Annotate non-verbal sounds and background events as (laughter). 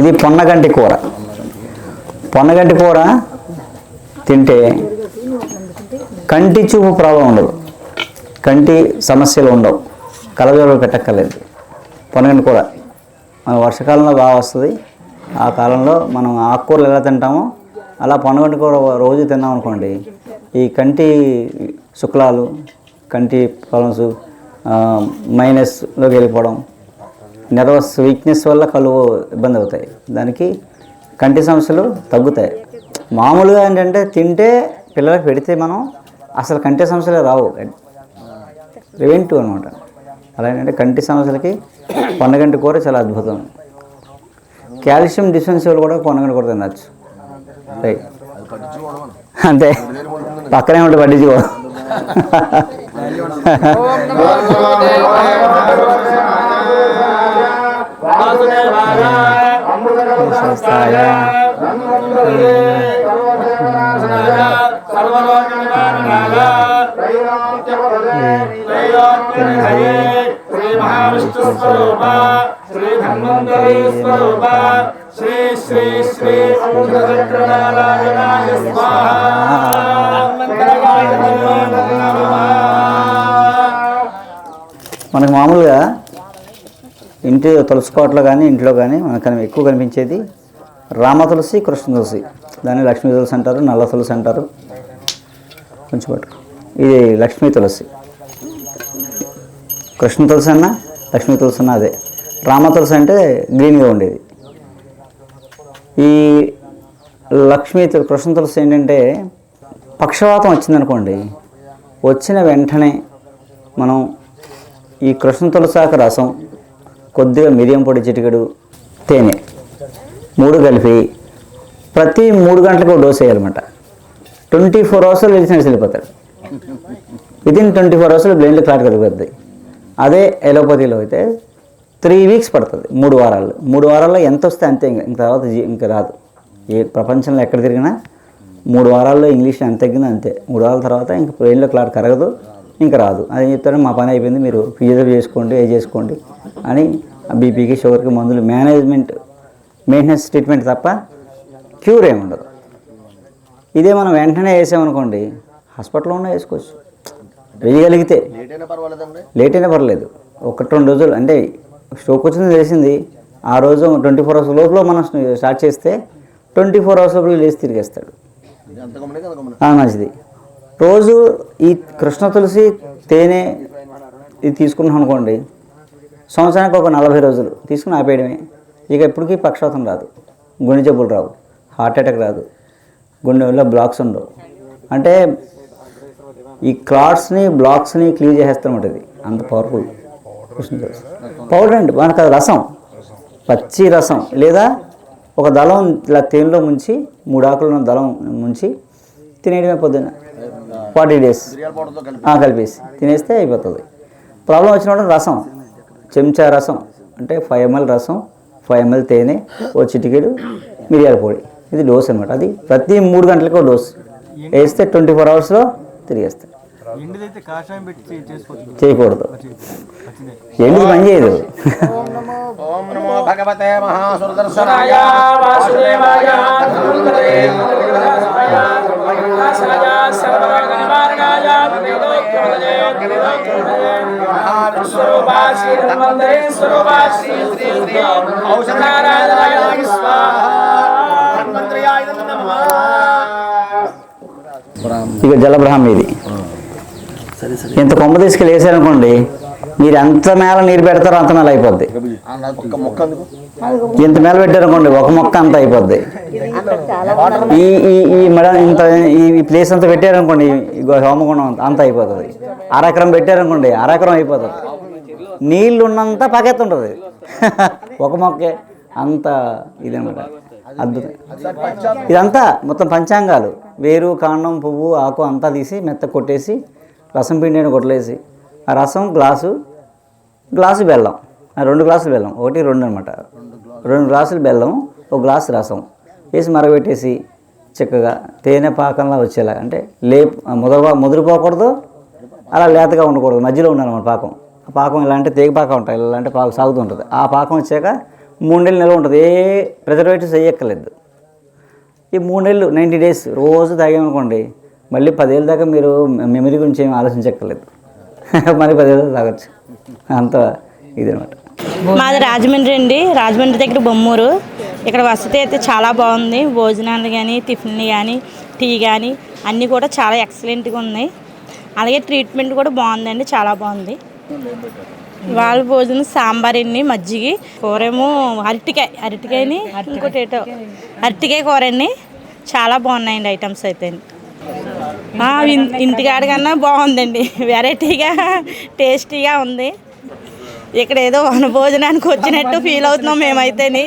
ఇది పొన్నగంటి కూర. పొన్నగంటి కూర తింటే కంటి చూపు ప్రాబ్లం ఉండదు. కంటి సమస్యలు ఉండవు. కలజోలు పెట్టక్కర్లేదు. పొన్నగంటి కూర. మన వర్షాకాలంలో బాగా వస్తుంది. ఆ కాలంలో మనం ఆకుకూరలు ఎలా తింటామో అలా పొన్నగంటి కూర రోజు తిన్నాం అనుకోండి ఈ కంటి శుక్లాలు కంటి ప్రాబ్లమ్స్ మైనస్లోకి వెళ్ళిపోవడం నెర్వస్ వీక్నెస్ వల్ల కళ్ళు ఇబ్బంది అవుతాయి. దానికి కంటి సమస్యలు తగ్గుతాయి. మామూలుగా ఏంటంటే తింటే పిల్లలకు పెడితే మనం అసలు కంటి సమస్యలే రావు. ప్రివెంటివ్ అనమాట. అలా ఏంటంటే కంటి సమస్యలకి పొన్నగంటి కూర చాలా అద్భుతం. కాల్షియం డిఫిషియన్సీ వాళ్ళు కూడా పొన్నగంటి కూర తినచ్చు. రైట్ అంతే. పక్కనే ఉంటే పట్టించుకో శ్రీ మహావిష్ణు స్వరూప శ్రీ ధన్వంతరి స్వరూప శ్రీ శ్రీ శ్రీ ఓం నారాయణాయ మనకు మామూలుగా ఇంటి తులసి కోటలో కానీ ఇంట్లో కానీ మనకు ఎక్కువ కనిపించేది రామ తులసి కృష్ణ తులసి. దాన్ని లక్ష్మీ తులసి అంటారు నల్ల తులసి అంటారు. కొంచెం పట్టుకో. ఇది లక్ష్మీ తులసి. కృష్ణ తులసి అన్న లక్ష్మీ తులసి అన్న అదే. రామ తులసి అంటే గ్రీన్గా ఉండేది. ఈ లక్ష్మీ తులసి కృష్ణ తులసి ఏంటంటే పక్షవాతం వచ్చిందనుకోండి వచ్చిన వెంటనే మనం ఈ కృష్ణ తులసాకు రసం కొద్దిగా మిరియం పొడి చిటికెడు తేనె మూడు కలిపి ప్రతి మూడు గంటలకు డోస్ వేయాలన్నమాట. ట్వంటీ ఫోర్ అవర్స్లో వెలిసిన వెళ్ళిపోతాడు వితిన్ ట్వంటీ ఫోర్ అవర్స్లో బ్రెయిన్లో క్లాట్ కలిగిపోద్ది అదే ఎలోపతిలో అయితే త్రీ వీక్స్ పడుతుంది. మూడు వారాలు. మూడు వారాల్లో ఎంత వస్తే అంతే ఇంక తర్వాత ఇంక రాదు. ఏ ప్రపంచంలో ఎక్కడ తిరిగినా మూడు వారాల్లో ఇంగ్లీష్ ఎంత తగ్గిందో అంతే. మూడు వారాల తర్వాత ఇంక బ్రెయిన్లో క్లాట్ కరగదు. ఇంకా రాదు. అది చెప్తారు మా పని అయిపోయింది మీరు ఫిజియోథెరపీ చేసుకోండి ఏ చేసుకోండి అని బీపీకి షుగర్కి మందులు మేనేజ్మెంట్ మెయింటెనెన్స్ ట్రీట్మెంట్ తప్ప క్యూర్ ఏమి ఉండదు. ఇదే మనం వెంటనే వేసామనుకోండి హాస్పిటల్లో ఉన్న వేసుకోవచ్చు. వేయగలిగితే లేట్ అయినా పర్లేదు. ఒకటి రెండు రోజులు అంటే స్ట్రోక్ వచ్చింది తెలిసింది ఆ రోజు ట్వంటీ ఫోర్ అవర్స్ లోపల మనం స్టార్ట్ చేస్తే ట్వంటీ ఫోర్ అవర్స్ లోపల లేచి తిరిగేస్తాడు. మంచిది. రోజు ఈ కృష్ణ తులసి తేనె ఇది తీసుకున్నాం అనుకోండి సంవత్సరానికి ఒక నలభై రోజులు తీసుకుని ఆపేయడమే. ఇక ఎప్పటికీ పక్షవాతం రాదు. గుండె జబ్బులు రావు. హార్ట్ అటాక్ రాదు. గుండెలో బ్లాక్స్ ఉండవు. అంటే ఈ క్లాట్స్ని బ్లాక్స్ని క్లీన్ చేసేస్తాం ఇది. అంత పవర్ఫుల్. కృష్ణ తులసి. పౌడర్ అండి. మనకు అది రసం. పచ్చి రసం. లేదా ఒక దళం ఇలా తేనెలో ముంచి మూడు ఆకులు ఉన్న దళం ముంచి తినేయడమే పొద్దున్న. ఫార్టీ డేస్ కలిపేసి. తినేస్తే అయిపోతుంది. ప్రాబ్లం వచ్చినప్పుడు రసం. చెంచా రసం. అంటే ఫైవ్ ఎంఎల్ రసం ఫైవ్ ఎంఎల్ తేనె ఓ చిటికెడు మిరియాల పొడి. ఇది డోస్ అనమాట అది ప్రతి మూడు గంటలకు డోస్. వేస్తే ట్వంటీ ఫోర్ అవర్స్లో తిరిగేస్తాయి. ఎండిదైతే కాషాయం పెట్టి చే- చేసుకోవచ్చు చేయకూడదు. ఎందుకు పని చేయదు. ఓం నమో భగవతే మహాసురదర్శనాయ. వాసుదేవాయ శ్రీ ధన్వంతరే స్వరూపా శ్రీ శ్రీ శ్రీ ఔషధారాయణాయ ఇక జలబ్రహ్మ ఇది. ఇంత కొమ్మ తీసుకెళ్ళి వేసారనుకోండి మీరు ఎంత మేల నీరు పెడతారో అంత మేల అయిపోద్ది. ఇంత మేల పెట్టారనుకోండి ఒక మొక్క అంత అయిపోద్ది. ఈ ఈ ఈ మెడ ఇంత ఈ ప్లేస్ అంతా పెట్టారనుకోండి ఈ హోమగుండం అంత- అంత అయిపోతుంది అరకరం పెట్టారనుకోండి అరకరం అయిపోతుంది. నీళ్ళు ఉన్నంత పకెత్తుంటుంది ఒక మొక్కే. అంత ఇదనమాట. అద్భుతం. ఇదంతా మొత్తం పంచాంగాలు. వేరు కాండం పువ్వు ఆకు అంతా తీసి మెత్త కొట్టేసి రసం పిండిని కొట్టలేసి ఆ రసం గ్లాసు గ్లాసు బెల్లం. ఆ రెండు గ్లాసులు బెల్లం. ఒకటి రెండు అనమాట. రెండు గ్లాసులు బెల్లం ఒక గ్లాసు రసం. వేసి మరగబెట్టేసి చక్కగా తేనె పాకంలా వచ్చేలా అంటే లేపు ముదరు ముదిరిపోకూడదు అలా లేతగా ఉండకూడదు. మధ్యలో ఉండాలన్నమాట పాకం. పాకం ఇలా అంటే తీగ పాకం ఉంటాయి ఇలా అంటే పాకం సాగుతూ ఉంటుంది ఆ పాకం వచ్చాక మూడేళ్ళు నిల్వ ఉంటుంది. ఏ ప్రిజర్వేటివ్స్ వేయక్కర్లేదు. ఈ మూడేళ్ళు నైంటీ డేస్ రోజు తాగామనుకోండి మళ్ళీ పదేళ్ళ దాకా మీరు మెమరీ గురించి ఏమి ఆలోచించక్కర్లేదు. (laughs) మరి పదేళ్ళ తాగొచ్చు. అంత ఇదనమాట మాది రాజమండ్రి అండి. రాజమండ్రి దగ్గర బొమ్మూరు. ఇక్కడ వసతి అయితే చాలా బాగుంది. భోజనాలు కానీ టిఫిన్లు కానీ టీ కానీ అన్నీ కూడా చాలా ఎక్సలెంట్గా ఉన్నాయి. అలాగే ట్రీట్మెంట్ కూడా బాగుందండి. చాలా బాగుంది. వాళ్ళ భోజనం సాంబార్ అండి మజ్జిగి కూరేమో అరటికాయ అరటికాయని ఇంకోటి ఏటో అరటికాయ కూర అండి చాలా బాగున్నాయండి ఐటమ్స్ అయితే. ఇంటికాడ కన్నా బాగుందండి. వెరైటీగా టేస్టీగా ఉంది. ఇక్కడ ఏదో వన భోజనానికి వచ్చినట్టు ఫీల్ అవుతున్నాం మేమైతేని.